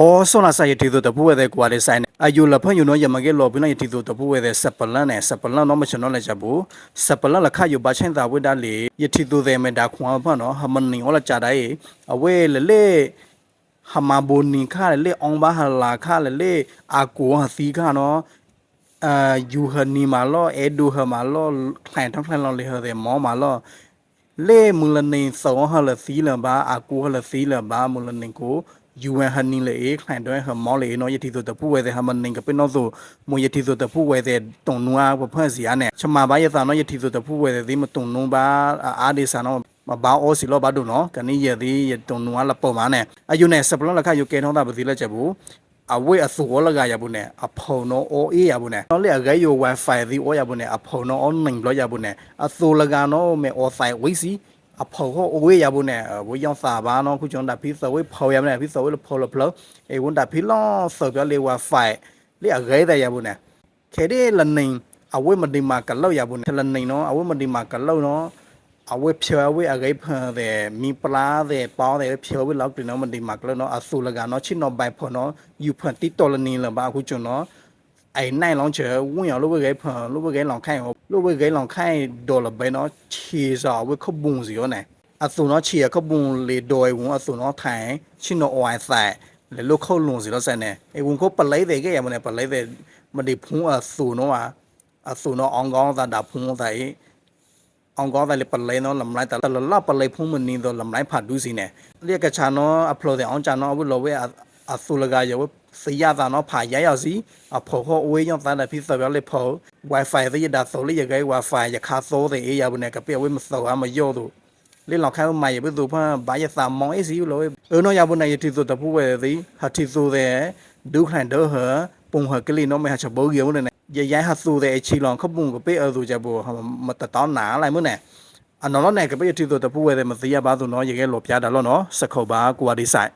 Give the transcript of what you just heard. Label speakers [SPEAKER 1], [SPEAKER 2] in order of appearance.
[SPEAKER 1] အော်ဆောနာဆိုင်တီတို့တပူဝဲတဲ့ကွာလေးဆိုင်အယူလဖန်ယူနော်ယမကဲလောပိနယတီတို့တပူဝဲတဲ့စပလန်နဲ့စပလန်နော်မချနော်လည်းချဘူးစပလန်လခယူပါချင်းတာဝိဒါလေယတီတို့တဲ့မဒါခွန်ဖန်နော်ဟမနင်းဟောလာကြတိုင်းအဝဲလေလေဟမဘိုနီခါလေအောင်ဘာဟလာခါလေအာကိုဟစီခါနော်အာယူဟနီမာလောအဲဒူဟမာလောထိုင်ထောင်းထိုင်လောလေဟတဲ့မောမာလောလေမူလနေစောဟလစီလဘာအာကိုဟလစီလဘာမူလနေကို UN ဟနီလေခိုင်တော့ဟမောလေနော်ယတိဆိုတပူဝဲတဲ့ဟမနင်ကပနော်ဆိုမူယတိဆိုတပူဝဲတဲ့တုံနွားဘဖွင့်စီရနဲ့ချမဘာယသနော်ယတိဆိုတပူဝဲတဲ့ဒီမတုံနုံဘာအာဒီဆာနော်မဘာအောစီလောဘာဒုနော်ကနိယဒီယတုံနွားလပေါ်မာနဲ့အယူနဲ့စပလလခယုကဲထောင်းတာပစီလက်ချက်ဘူးအဝဲအစိုးလကရဘူးနဲ့အဖုံနော်အိုအေးရဘူးနဲ့နော်လေအဂဲယို wifi ဒီအိုရဘူးနဲ့အဖုံနော် online လောရဘူးနဲ့အစိုးလကနော်မေအောဆိုင်ဝိစီ အဖော်ဟောအဝေးရဖို့နဲ့ဝေးရောက်စာပါနော်ခုကျွန်တော်ဖိစဝေးဖော်ရမယ်ဖိစဝေးဖော်လို့ဖလို့အေဝန်တာဖိလောဆော်ပြလေဝါဖိုင်လေအဂဲတဲ့ရဖို့နဲ့ခဲတဲ့လနေအဝေးမဒီမာကလောက်ရဖို့နဲ့လနေနော်အဝေးမဒီမာကလောက်နော်အဝေးဖြေအဝေးအဂဲဖန်တဲ့မီပလာတဲ့ပေါင်းတဲ့ဖြေဝေးလောက်တင်နော်မဒီမာကလောက်နော်အဆူလကနော်ချစ်နော်ဘိုင်ဖော်နော်ယူဖန်တီတော်လနေလပါခုကျွန်တော် ไอ้นา龙车，我要如果给碰，如果给人看哦，如果给人看多了呗，那至少会可崩少呢。อนรู้ว่าสูนองเชียก็บุงเลยโดยวุงอาสูนอไทยชิโนอวายใส่เลยลูกเข้าลงสิแล้วใส่เนี่ยไอ้วุ้งเขาปลายเด็กแก่มันเนี่ยปลายเด็กมันดิพุงอาสูนอว่าอาสูนอองกองแต่ดับพุงใส่องกองแต่เลยปลายเนาะลำไรแต่แต่ละรอบปลายพุงมันนี่ตัวลำไรผัดดูสิเนี่ยเรียกกระชานออัพโหลดแต่องจานอวุ้นเราเว้ အဆူလကရဝစရတာနော်ဖာရရစီအဖော်ခေါ်အဝေးရောက်သားတဲ့ဖိစပြောလေဖော် wifi တဲ့ဒါဆိုလေရကေ wifi ရခါဆိုတဲ့အေးရဘူးနေကပြဝဲမစောအမယောတော့လေလောက်ခိုင်းမိုင်ဘယ်သူဖန်ဘာရစာမောင်အစီလို့အနောရဘနေရတီဆိုတပူဝဲသည်ဟာတီဆိုတဲ့ဒုခိုင်တော့ဟပုံဟကလေးနော်မဟာချဘောကြီးမနေရရဟဆူတဲ့ချီလောင်ခပုံကပေးအသူကြဘောမတတောင်းနာလိုက်မနဲ့အနော်နဲ့ကပေးတီဆိုတပူဝဲတဲ့မသိရပါသူနော်ရေကဲလောပြတာလို့နော်စခုတ်ပါကွာဒီဆိုင်